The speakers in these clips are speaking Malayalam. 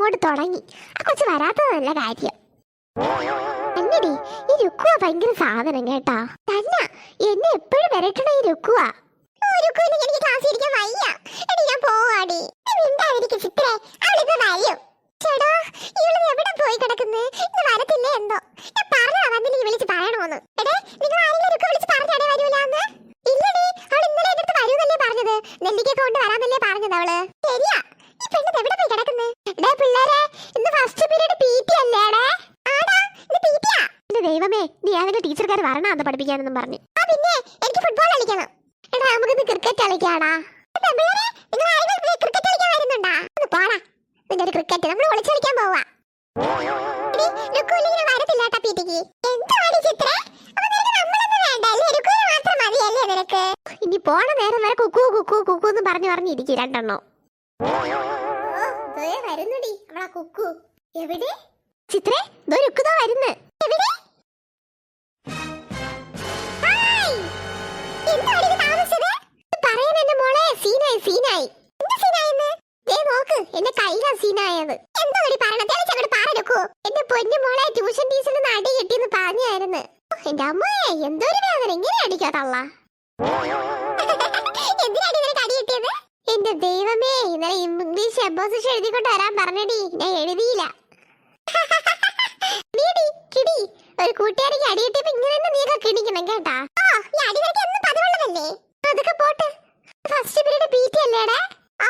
അങ്ങോട്ട് തുടങ്ങി. ആ കൊച്ചു വരാത്തത് കാര്യം. എന്നടി ഈ രുക്കുവ ഭയങ്കര സാധനം കേട്ടാ. തന്ന എന്നെ എപ്പോഴും വരട്ടണ ഈ രുക്കുവ. എനിക്ക് ക്ലാസ് ഇരിക്കാൻ വയ്യ. എടി ഞാൻ പോവാടി. ചിത്രേ. അവളിപ്പോ വരും. ചേടാ ഏതെങ്കിലും ടീച്ചർക്കാർ വരണം അത് പഠിപ്പിക്കാനെന്നും പറഞ്ഞു. പിന്നെ എനിക്ക് ഫുട്ബോൾ കളിക്കണം. എടാ നമുക്ക് ക്രിക്കറ്റ് കളിക്കാടാ. ക്രിക്കറ്റ് കളിക്കാൻ വരുന്നുണ്ടാ? ഒന്ന് പോടാ. നിന്റെ ഒരു ക്രിക്കറ്റ് നമ്മൾ ഒളിച്ചു കളിക്കാൻ പോവാ? ഇനി പോണ നേരം വരെ കുക്കു കുക്കു കുക്കു എന്ന് പറഞ്ഞു പറഞ്ഞിരിക്കും രണ്ടെണ്ണം. വരുന്നുടി നമ്മളാ എവിടെ? ചിത്രേ ലുക്കുതോ വരുന്ന്. സീനായത്. എന്താടി പറയണത് തെളിച്ച് അങ്ങോട്ട് പറഞ്ഞെടുക്കൂ എന്റെ പൊന്നു മോളെ ട്യൂഷൻ ടീച്ചറിന് അടി കിട്ടിയെന്ന് പറഞ്ഞായിരുന്നു. എന്റെ അമ്മയെ എന്തൊരു വേദന. ഇങ്ങനെ അടിക്കോ കിട്ടിയത്? എന്റെ ദൈവമേ ഇന്നലെ ഇംഗ്ലീഷ് എബോസിഷൻ എഴുതിക്കൊണ്ട് വരാൻ പറഞ്ഞടി. ഞാൻ എഴുതിയില്ല. കിടി. ഒരു കൂട്ടുകാരിക്ക് അടി കിട്ടിയപ്പോ ഇങ്ങനെ തന്നെ നീയൊക്കെ കിണിക്കണം കേട്ടാ? അതൊക്കെ പോട്ടെ. ഫസ്റ്റ് പീരീഡ് പീറ്റി അല്ലേടാ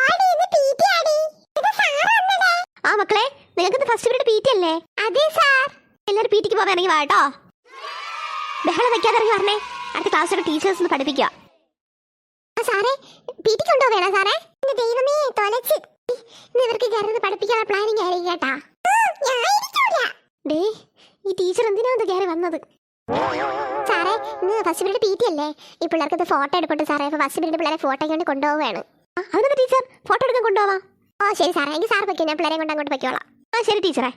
ആടി ഇത് പി ടി ആടി ഇത് സാറാന്നടാ ആ മക്കളെ നിങ്ങൾക്ക് അല്ലേ അതെ സാർ. എല്ലാവരും പി ടിക്ക് പോകാൻ ഇറങ്ങി വാട്ടോ ബഹളം വെക്കാതെ ഇറങ്ങി പറഞ്ഞേ അടുത്ത ക്ലാസ്സിലെ ടീച്ചേഴ്സ് ഒന്ന് പഠിപ്പിക്കുക. സാറേ പി ഉണ്ടോ വേണം സാറേ? ദൈവമേ തൊലച്ച്. ഇവർക്ക് കയറുന്നത് പഠിപ്പിക്കാനുള്ള പ്ലാനിങ് ആയിരിക്കും കേട്ടാ. ഡേ ഈ ടീച്ചർ എന്തിനാ ഇത് കയറി വന്നത്? സാറേ ഇന്ന് ഫസ്റ്റ് പീരീഡ് പി അല്ലേ? ഈ പിള്ളേർക്ക് ഫോട്ടോ എടുക്കട്ടെ സാറേ. അപ്പോൾ ഫസ്റ്റ് പീരീഡ് പിള്ളേരെ ഫോട്ടോ കൊണ്ട് കൊണ്ടുപോവുകയാണ്. അതിനെന്താ ടീച്ചർ ഫോട്ടോ എടുക്കാൻ കൊണ്ടുപോവാം? ഓ ശരി സാറേ. എങ്കിൽ സാർ വെക്കും ഞാൻ പിള്ളേരെ കൊണ്ട് അങ്ങോട്ട് വെക്കോളാം ആ ശരി ടീച്ചറെ.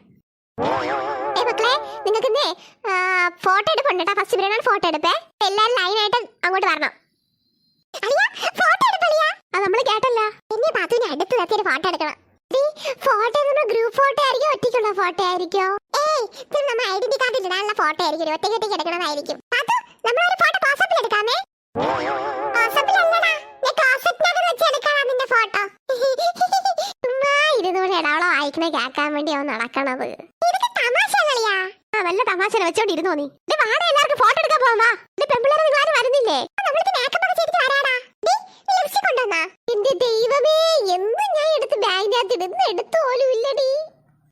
നിങ്ങൾക്ക് ഇന്നേ ഫോട്ടോ എടുപ്പുണ്ട് ഫസ്റ്റ് പീരീഡ് ഫോട്ടോ എടുപ്പേ. എല്ലാവരും ലൈനായിട്ട് അങ്ങോട്ട് വരണം. നമ്മൾ കേട്ടല്ല. എന്നെ പാത്തുവിനെ അടുത്ത് നിർത്തി ഫോട്ടോ എടുക്കണം. ഫോട്ടോ നമ്മൾ ഗ്രൂപ്പ് ഫോട്ടോ ആയിരിക്കും ഒറ്റയ്ക്കുള്ള ഫോട്ടോ ആയിരിക്കോ. ഏയ് ഇത് നമ്മൾ ഐഡന്റി കാർഡിൽ ഇടാനുള്ള ഫോട്ടോ ആയിരിക്കും. ഒറ്റയ്ക്ക് ഒറ്റയ്ക്ക് എടുക്കണതായിരിക്കും. പാത്തു നമ്മൾ ഒരു ഫോട്ടോ ക്ലോസപ്പിൽ എടുക്കാമേ? ക്ലോസപ്പിലല്ലടാ ഞാൻ ക്ലോസപ്പിനകത്ത് വെച്ച് എടുക്കാനാ നിന്റെ ഫോട്ടോ ചുമ്മാ ഇരുന്നൂടെ ഇടാവളോ വായിക്കണ കേൾക്കാൻ വേണ്ടി അവൻ നടക്കണത്. വല്ല തമാശ വെച്ചോണ്ടിരുന്നോ നീ? വാടാ എല്ലാവർക്കും ഫോട്ടോ എടുക്കാൻ പോവാ പെമ്പിള്ളേരെ നിങ്ങൾ ആരും വരുന്നില്ലേ നമ്മൾക്ക് മേക്കപ്പ് ഒക്കെ ചെയ്തിട്ട് വരാടാ. ലിപ്സ്റ്റിക് കൊണ്ടുവന്നാ? എന്റെ ദൈവമേ എന്ന് ഞാൻ എടുത്ത് ബാഗിനകത്ത് ഇടുന്ന എടുത്തു പോലും ഇല്ലടി.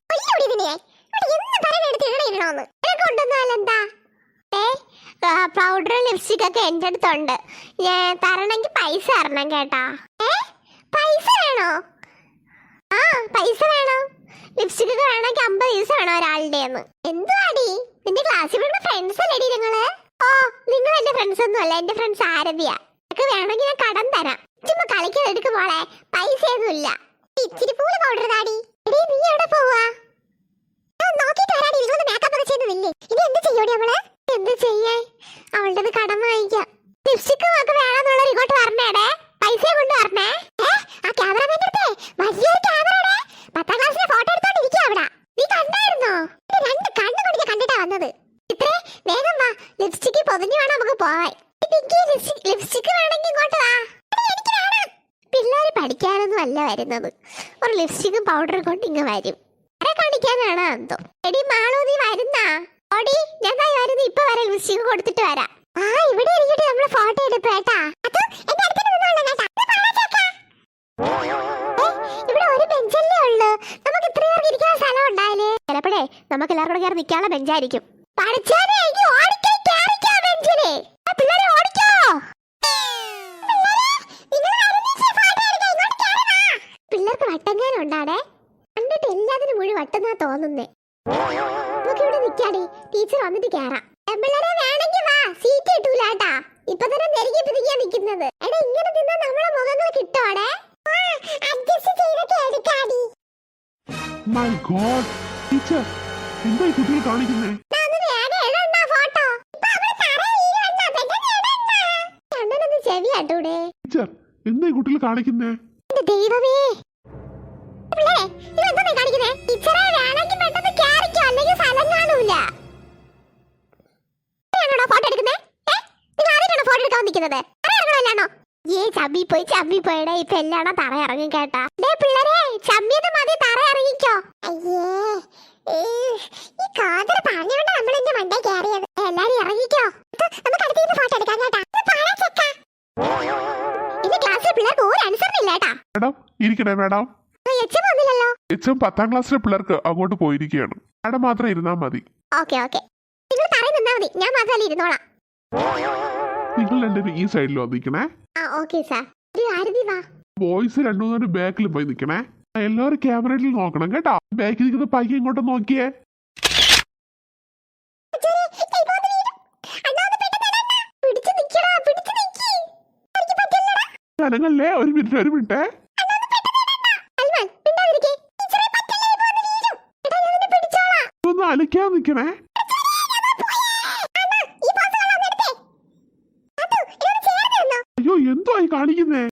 കൊല്ലോടി ഇതിനെ. എന്ന് പറയാൻ എടുത്ത് ഇടണ ഇടണോന്ന്? നിനക്ക് കൊണ്ടുവന്നാലെന്താ ഏ പൗഡർ ലിപ്സ്റ്റിക് ഒക്കെ എന്റെ അടുത്തുണ്ട്. ഞാൻ തരണമെങ്കിൽ പൈസ തരണം കേട്ടാ. ഏ പൈസ വേണോ? ആ പൈസ വേണോ. ലിപ്സ്റ്റിക് ഒക്കെ വേണമെങ്കിൽ അമ്പത് പൈസ വേണോ ഒരാളുടെ എന്തുവാടി നിന്റെ ക്ലാസ്സിൽ വരുന്ന ഫ്രണ്ട്സ് അല്ലേടി നിങ്ങൾ? ഓ നിങ്ങൾ എന്റെ ഫ്രണ്ട്സ് ഒന്നും അല്ല. എന്റെ ഫ്രണ്ട്സ് ആരതിയാ? നിനക്ക് വേണമെങ്കിൽ ഞാൻ കടം തരാം. ചുമ്മാ കളിക്കാൻ എടുക്ക് മോളെ. പൈസ ഇല്ല ഇച്ചിരി പൂൾ പൗഡർ താടി. എടീ നീ എവിടെ പോവാ? ഞാൻ നോക്കിയിട്ട് വരാടി. നിങ്ങളൊന്ന് മേക്കപ്പ് ഒക്കെ ചെയ്യുന്നില്ലേ ഇനി എന്ത് ചെയ്യോടി അവൾ? എന്ത് ചെയ്യേ അവളുടെ കടം വാങ്ങിക്കാം. ലിപ്സ്റ്റിക്കും ഒക്കെ വേണമെന്നുള്ളവർ ഇങ്ങോട്ട് വരണേടേ പൈസ കൊണ്ട് വരണേ ഏ ആ ക്യാമറമാന്റെ അടുത്തേ വലിയൊരു ക്യാമറയുടെ പത്താം ക്ലാസ്സിലെ ഫോട്ടോ എടുത്തോണ്ടിരിക്കുക അവിടെ നീ കണ്ടായിരുന്നോ എന്റെ രണ്ട് കണ്ണു കൊണ്ട് ഞാൻ കണ്ടിട്ടാ വന്നത് ഇത്രേ വേഗം വാ ലിപ്സ്റ്റിക്ക് പൊതിഞ്ഞു വേണം നമുക്ക് പോവാൻ ലിപ്സ്റ്റിക് വേണമെങ്കിൽ ഇങ്ങോട്ട് വാ. പിള്ളേര് പഠിക്കാനൊന്നും അല്ല വരുന്നത്. ഒരു ലിപ്സ്റ്റിക്കും പൗഡറും കൊണ്ട് ഇങ്ങ് വരും. ആരെ കാണിക്കാനാണ് എന്തോ? എടി മാളോ നീ വരുന്നാ? ഓടി ഞാൻ ദാ വരുന്നു ഇപ്പൊ വരാം ലിപ്സ്റ്റിക് കൊടുത്തിട്ട് വരാം. ആ ഇവിടെ ഇരിക്കട്ടെ നമ്മൾ ഫോട്ടോ നിന്നോളാം കേട്ടാ. ഇവിടെ ഒരു ബെഞ്ചല്ലേ ഉള്ളൂ. നമുക്ക് ഇത്ര പേർക്ക് ഇരിക്കാൻ സ്ഥലം ഉണ്ടായാലേ? ചിലപ്പോഴേ നമുക്ക് എല്ലാവരും കൂടെ കയറി നിൽക്കാനുള്ള ബെഞ്ചായിരിക്കും. പഠിച്ചാലേ? ഉണ്ടാടേ കണ്ടിട്ട് എല്ലാത്തിനും മുഴുവൻ വട്ടെന്നാ തോന്നുന്നേ. നമുക്ക് ഇവിടെ നിക്കാടി. ടീച്ചർ വന്നിട്ട് കേറാം. പെമ്പിള്ളേരെ വേണമെങ്കിൽ വാ. സീറ്റ് ഇപ്പൊ തന്നെ നെരുങ്ങി എടാ ഇങ്ങനെ നിന്നാ നമ്മളെ മുഖങ്ങൾ കിട്ടോടെ മൈ ഗോഡ് ടീച്ചർ എന്താ ഈ കുട്ടികൾ കാണിക്കുന്നേ? എന്താ ഈ കുട്ടികൾ ദൈവമേ. ചമ്മി പോയി ചമ്മി പോയടേ ഇപ്പൊ എല്ലാണോ തറ കേട്ടാ. ഡേ പിള്ളേരെ ചമ്മിയത് മതി തറ അയ്യേ ഈ കാതർ പറഞ്ഞുകൊണ്ട് നമ്മൾ എന്റെ മണ്ടേ കയറിയത്. എല്ലാരും ഇറങ്ങിക്കോ. നമുക്ക് അടുത്ത ഫോട്ടോ എടുക്കാം കേട്ടാ. ക്ലാസ്സിലെ പിള്ളേർക്ക് ഒരു അനുസരണ ഇല്ല കേട്ടാ. മാഡം ഇരിക്കണേ മാഡം. എച്ച് വന്നില്ലല്ലോ. എച്ചും പത്താം ക്ലാസ്സിലെ പിള്ളേർക്ക് അങ്ങോട്ട് പോയിരിക്കുകയാണ്. അവിടെ മാത്രം ഇരുന്നാ മതി. Okay okay. നിങ്ങൾ പറയുന്നതാ നിന്നാ മതി. ഞാൻ മാത്രമല്ല ഇരുന്നോളാം. നിങ്ങൾ രണ്ടുപേരും ഈ സൈഡിൽ വന്നിരിക്കണേ ആ ഓക്കെ സാർ. ഒരു ആരതി വാ. ബോയ്സ് രണ്ടു മൂന്നു ബാക്കിൽ പോയി നിൽക്കണേ. എല്ലാവരും ക്യാമറയിൽ നോക്കണം കേട്ടോ. ബാക്കിൽ നിൽക്കുന്ന പൈക്ക് ഇങ്ങോട്ട് നോക്കിയേ. ഒരു മിനിറ്റ് ഒരു മിനിറ്റ്. ചേർന്ന് നിന്നോ അയ്യോ എന്തോ ആയി കാണിക്കുന്നേ?